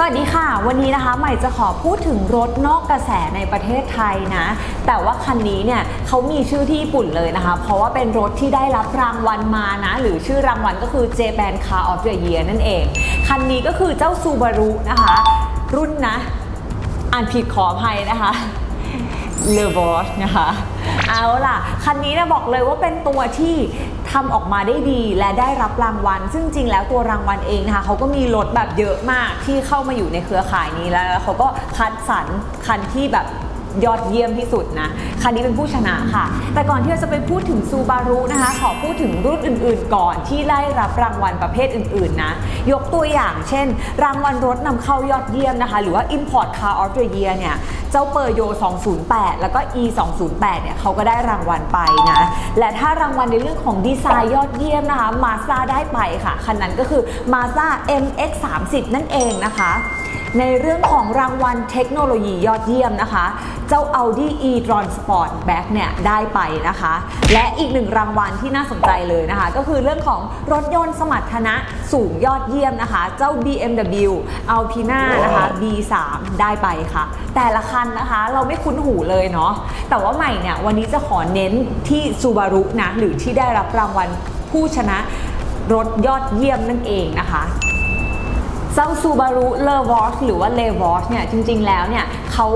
สวัสดีค่ะ วันนี้นะคะใหม่จะขอพูดถึงรถนอกกระแสในประเทศไทยนะ แต่ว่าคันนี้เนี่ยเขามีชื่อที่ญี่ปุ่นเลยนะคะ เพราะว่าเป็นรถที่ได้รับรางวัลมานะ หรือชื่อรางวัลก็คือ Japan Car of the Year นั่นเอง คันนี้ก็คือเจ้า Subaru นะคะ รุ่นนะ อ่านผิดขออภัยนะคะ เลวอชนะคะ เอาล่ะ คันนี้นะบอกเลยว่าเป็นตัวที่ทำออกมาได้ดีและได้รับรางวัล ซึ่งจริงแล้วตัวรางวัลเองนะคะเขาก็มีรถแบบเยอะมากที่เข้ามาอยู่ในเครือข่ายนี้แล้วแล้วเขาก็คัดสรรคันที่แบบ ยอดเยี่ยมที่สุดนะคันนี้เป็นผู้ชนะค่ะ แต่ก่อนที่เราจะไปพูดถึงซูบารุนะคะ ขอพูดถึงรุ่นอื่น ๆ ก่อนที่ได้รับรางวัลประเภทอื่น ๆ นะ ยกตัวอย่างเช่น รางวัลรถนำเข้ายอดเยี่ยมนะคะ หรือว่า Import Car of the Year เนี่ย เจ้าเปอร์โย 208 แล้วก็ E 208เนี่ยเขาก็ได้รางวัลไปนะ และถ้ารางวัลในเรื่องของดีไซน์ยอดเยี่ยมนะคะ Mazda ได้ไปค่ะ คันนั้นก็คือ Mazda MX 30นั่นเองนะคะ ในเรื่องของรางวัลเทคโนโลยียอดเยี่ยมนะคะ เจ้า Audi e-tron Sport Back เนี่ยได้ไปนะคะ และอีกหนึ่งรางวัลที่น่าสนใจเลยนะคะ ก็คือเรื่องของรถยนต์สมรรถนะสูงยอดเยี่ยมนะคะ เจ้า BMW Alpina นะคะ B3 ได้ไปค่ะ แต่ละคันนะคะเราไม่คุ้นหูเลยเนาะแต่ว่าใหม่เนี่ยวันนี้จะขอเน้นที่ Subaru นะหรือที่ได้รับรางวัลผู้ชนะรถยอดเยี่ยมนั่นเองนะคะ เจ้าซูบารุเลวอชหรือว่าเลวอชเนี่ยจริงๆแล้วเนี่ยเขา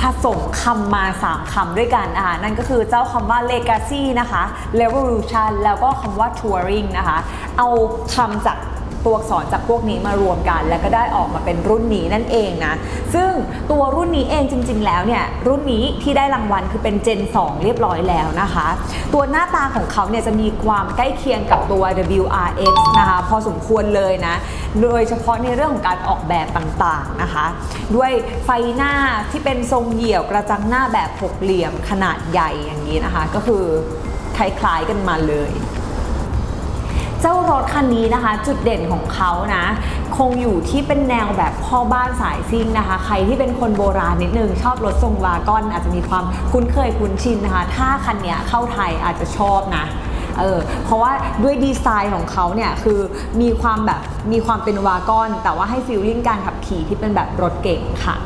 ผสมคำมา 3 คำด้วยกันนะคะนั่นก็คือเจ้าคำว่า Legacy นะคะ Revolution แล้วก็คำว่า Touring นะคะ เอาคำจาก ตัวอักษรจากพวกนี้มารวมกัน แล้วก็ได้ออกมาเป็นรุ่นนี้นั่นเองนะ ซึ่งตัวรุ่นนี้เองจริง ๆ แล้วเนี่ยรุ่นนี้ที่ได้รางวัลคือเป็น Gen 2 เรียบร้อยแล้วนะคะ ตัวหน้าตาของเขาเนี่ยจะมีความใกล้เคียงกับตัว WRX นะคะพอสมควรเลยนะ โดยเฉพาะในเรื่องของการออกแบบต่างๆนะคะ ด้วยไฟหน้าที่เป็นทรงเหยี่ยวกระจังหน้าแบบหกเหลี่ยมขนาดใหญ่อย่างนี้นะคะ ก็คือคล้ายๆกันมาเลย เจ้ารถคันนี้นะคะ จุดเด่นของเขานะ คงอยู่ที่เป็นแนวแบบพ่อบ้านสายซิ่งนะคะ ใครที่เป็นคนโบราณนิดนึง ชอบรถทรงวากอนอาจจะมีความคุ้นเคยคุ้นชินนะคะ ถ้าคันเนี้ยเข้าไทยอาจจะชอบนะเออเพราะว่าด้วยดีไซน์ของเขาเนี่ยคือมีความแบบมีความเป็นวากอน แต่ว่าให้ฟีลลิ่งการขับขี่ที่เป็นแบบรถเก่งค่ะ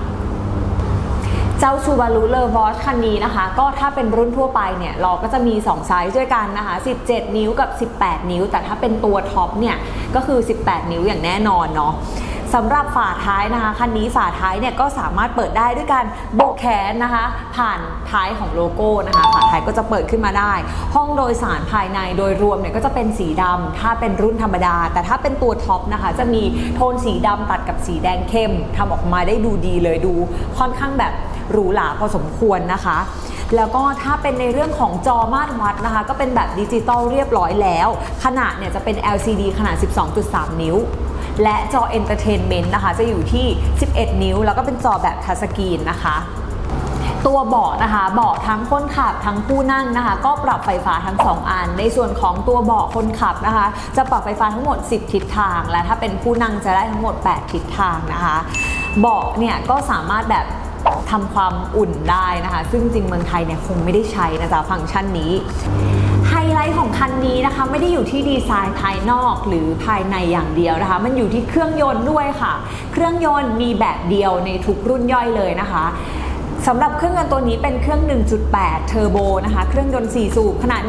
เจ้า Subaru l e v o s คันนี้นะคะ ก็ถ้าเป็นรุ่นทั่วไปเนี่ยเราก็จะมี 2 ไซส์ด้วยกันนะคะ 17 นิ้วกับ 18 นิ้ว แต่ถ้าเป็นตัวท็อปเนี่ยก็คือ 18 นิ้วอย่างแน่นอนเนาะสำหรับฝาท้ายนะคะคันนี้ฝาท้ายเนี่ยก็สามารถเปิดได้ด้วยการโบกแขนนะคะ ผ่านท้ายของโลโก้นะคะฝาท้ายก็จะเปิดขึ้นมาได้ ห้องโดยสารภายในโดยรวมเนี่ยก็จะเป็นสีดำถ้าเป็นรุ่นธรรมดา แต่ถ้าเป็นตัวท็อปนะคะ จะมีโทนสีดำตัดกับสีแดงเข้มทำออกมาได้ดูดีเลยดูค่อนข้างแบบ หรูหราพอสมควรนะคะ แล้วก็ถ้าเป็นในเรื่องของจอมาตรวัดนะคะ ก็เป็นแบบดิจิตอลเรียบร้อยแล้ว ขนาดเนี่ยจะเป็น LCD ขนาด 12.3 นิ้ว และจอ Entertainment นะคะ จะอยู่ที่ 11 นิ้ว แล้วก็เป็นจอแบบทัชสกรีนนะคะตัวเบาะนะคะ เบาะทั้งคนขับทั้งผู้นั่งนะคะ ก็ปรับไฟฟ้าทั้ง 2 อัน ในส่วนของตัวเบาะคนขับนะคะ จะปรับไฟฟ้าทั้งหมด 10 ทิศทาง และถ้าเป็นผู้นั่งจะได้ทั้งหมด 8 ทิศทางนะคะ เบาะเนี่ยก็สามารถแบบ ทำความอุ่นได้นะคะ ซึ่งจริงเมืองไทยเนี่ยคงไม่ได้ใช้นะจ๊ะฟังก์ชันนี้ ไฮไลท์ของคันนี้นะคะ ไม่ได้อยู่ที่ดีไซน์ภายนอกหรือภายในอย่างเดียวนะคะ มันอยู่ที่เครื่องยนต์ด้วยค่ะ เครื่องยนต์มีแบบเดียวในทุกรุ่นย่อยเลยนะคะ สำหรับเครื่องยนต์ตัวนี้เป็นเครื่อง 1.8 เทอร์โบนะคะ เครื่องยนต์ 4 สูบขนาด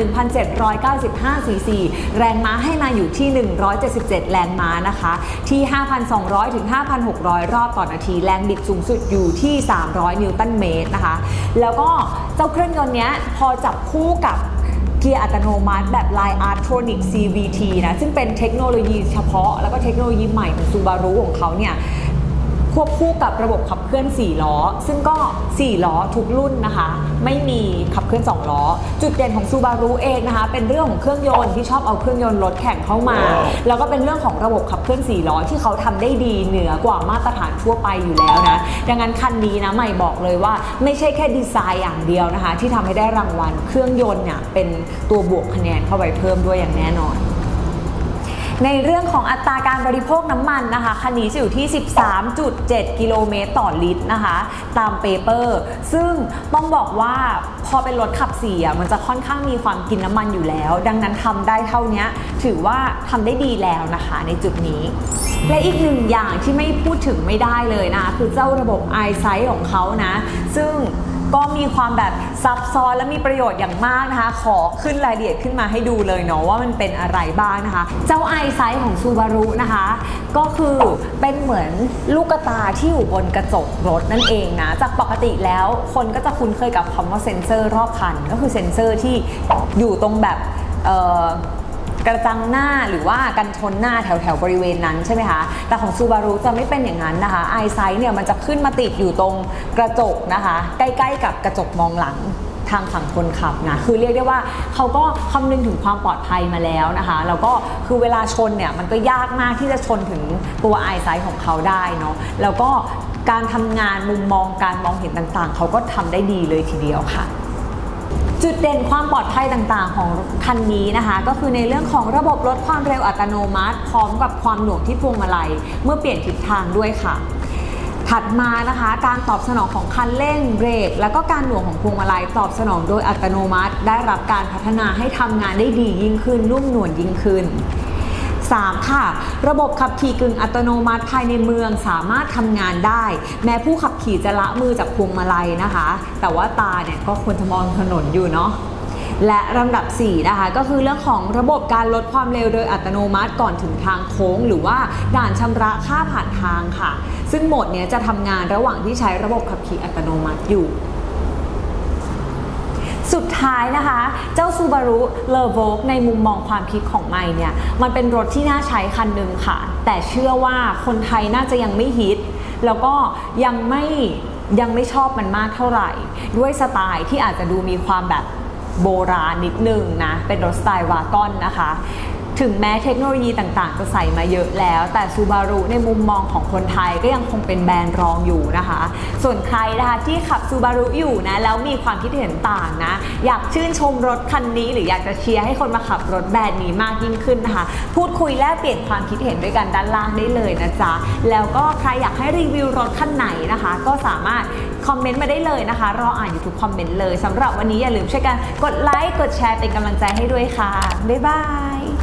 1,795 ซีซี แรงม้าให้มาอยู่ที่ 177 แรงม้านะคะ ที่ 5,200 ถึง 5,600 รอบต่อนาที แรงบิดสูงสุดอยู่ที่ 300 นิวตันเมตรนะคะ แล้วก็เจ้าเครื่องยนต์เนี้ยพอจับคู่กับเกียร์อัตโนมัติแบบ Line Artronic CVT นะ ซึ่งเป็นเทคโนโลยีเฉพาะ แล้วก็เทคโนโลยีใหม่ของ Subaru ของเขาเนี่ย ควบคู่กับระบบขับเคลื่อน 4 ล้อ ซึ่งก็ 4 ล้อทุกรุ่นนะคะ ไม่มีขับเคลื่อน 2 ล้อ จุดเด่นของ Subaru เองนะคะ เป็นเรื่องของเครื่องยนต์ที่ชอบเอาเครื่องยนต์รถแข่งเข้ามา แล้วก็เป็นเรื่องของระบบขับเคลื่อน 4 ล้อที่เขาทำได้ดีเหนือกว่ามาตรฐานทั่วไปอยู่แล้วนะ ดังนั้นคันนี้นะใหม่บอกเลยว่าไม่ใช่แค่ดีไซน์อย่างเดียวนะคะ ที่ทำให้ได้รางวัลเครื่องยนต์เนี่ยเป็นตัวบวกคะแนนเข้าไปเพิ่มด้วยอย่างแน่นอน ในเรื่องของอัตราการบริโภคน้ำมันนะคะ คันนี้จะอยู่ที่ 13.7 กิโลเมตรต่อลิตรนะคะ ตามเปเปอร์ ซึ่งต้องบอกว่าพอเป็นรถขับเสี่อะมันจะค่อนข้างมีความกินน้ำมันอยู่แล้ว ดังนั้นทำได้เท่านี้ถือว่าทำได้ดีแล้วนะคะในจุดนี้และอีกหนึ่งอย่างที่ไม่พูดถึงไม่ได้เลยนะคะคือเจ้าระบบ iSight ของเขานะ ซึ่ง ก็มีความแบบซับซ้อนและมีประโยชน์อย่างมากนะคะ ขอขึ้นรายละเอียดขึ้นมาให้ดูเลยเนาะว่ามันเป็นอะไรบ้างนะคะ เจ้าไอไซส์ของซูบารุนะคะ ก็คือเป็นเหมือนลูกตาที่อยู่บนกระจกรถนั่นเองนะ จากปกติแล้วคนก็จะคุ้นเคยกับคำว่าเซ็นเซอร์รอบคัน ก็คือเซ็นเซอร์ที่อยู่ตรงแบบ กระจังหน้าหรือว่ากันชนหน้าแถวแถวบริเวณนั้นใช่ไหมคะแต่ของซูบารุจะไม่เป็นอย่างนั้นนะคะไอไซส์เนี่ยมันจะขึ้นมาติดอยู่ตรงกระจกนะคะ ใกล้ๆกับกระจกมองหลังทางฝั่งคนขับนะคือเรียกได้ว่าเขาก็คำนึงถึงความปลอดภัยมาแล้วนะคะแล้วก็คือเวลาชนเนี่ยมันก็ยากมากที่จะชนถึงตัวไอไซส์ของเขาได้เนาะแล้วก็การทำงานมุมมองการมองเห็นต่างๆ เขาก็ทำได้ดีเลยทีเดียวค่ะ จุดเด่นความปลอดภัยต่างๆ ของคันนี้นะคะ ก็คือในเรื่องของระบบลดความเร็วอัตโนมัติ พร้อมกับความหน่วงที่พวงมาลัย เมื่อเปลี่ยนทิศทางด้วยค่ะ ถัดมานะคะ การตอบสนองของคันเร่งเบรก แล้วก็การหน่วงของพวงมาลัยตอบสนองโดยอัตโนมัติ ได้รับการพัฒนาให้ทำงานได้ดียิ่งขึ้นนุ่มนวลยิ่งขึ้น 3. ค่ะ ระบบขับขี่กึ่งอัตโนมัติภายในเมืองสามารถทำงานได้ แม้ผู้ขับขี่จะละมือจากพวงมาลัยนะคะ แต่ว่าตาเนี่ยก็ควรจะมองถนนอยู่เนาะและลำดับ 4 นะคะ ก็คือเรื่องของระบบการลดความเร็วโดยอัตโนมัติก่อนถึงทางโค้ง หรือว่าด่านชำระค่าผ่านทางค่ะ ซึ่งโหมดนี้จะทำงานระหว่างที่ใช้ระบบขับขี่อัตโนมัติอยู่ สุดท้ายนะคะ เจ้า Subaru l e v o g ในมุมมองความคิดของไม่เนี่ย มันเป็นรถที่น่าใช้คันหนึ่งค่ะ แต่เชื่อว่าคนไทยน่าจะยังไม่ฮิต แล้วก็ยังไม่ยังไม่ชอบมันมากเท่าไหร่ ด้วยสไตล์ที่อาจจะดูมีความแบบโบราณนิดนึงนะ เป็นรถสไตล์วากอนนะคะ ถึงแม้เทคโนโลยีต่างๆ จะใส่มาเยอะแล้ว แต่ Subaru ในมุมมองของคนไทยก็ยังคงเป็นแบรนด์รองอยู่นะคะ ส่วนใครนะคะที่ขับ Subaru อยู่นะแล้วมีความคิดเห็นต่างนะ อยากชื่นชมรถคันนี้ หรืออยากจะเชียร์ให้คนมาขับรถแบรนด์นี้มากยิ่งขึ้นนะคะ พูดคุยแลกเปลี่ยนความคิดเห็นด้วยกันด้านล่างได้เลยนะจ๊ะ แล้วก็ใครอยากให้รีวิวรถคันไหนนะคะ ก็สามารถคอมเมนต์มาได้เลยนะคะ รออ่านอยู่ทุกคอมเมนต์เลยสำหรับวันนี้อย่าลืมช่วยกันกดไลค์กดแชร์เป็นกำลังใจให้ด้วยค่ะบ๊ายบาย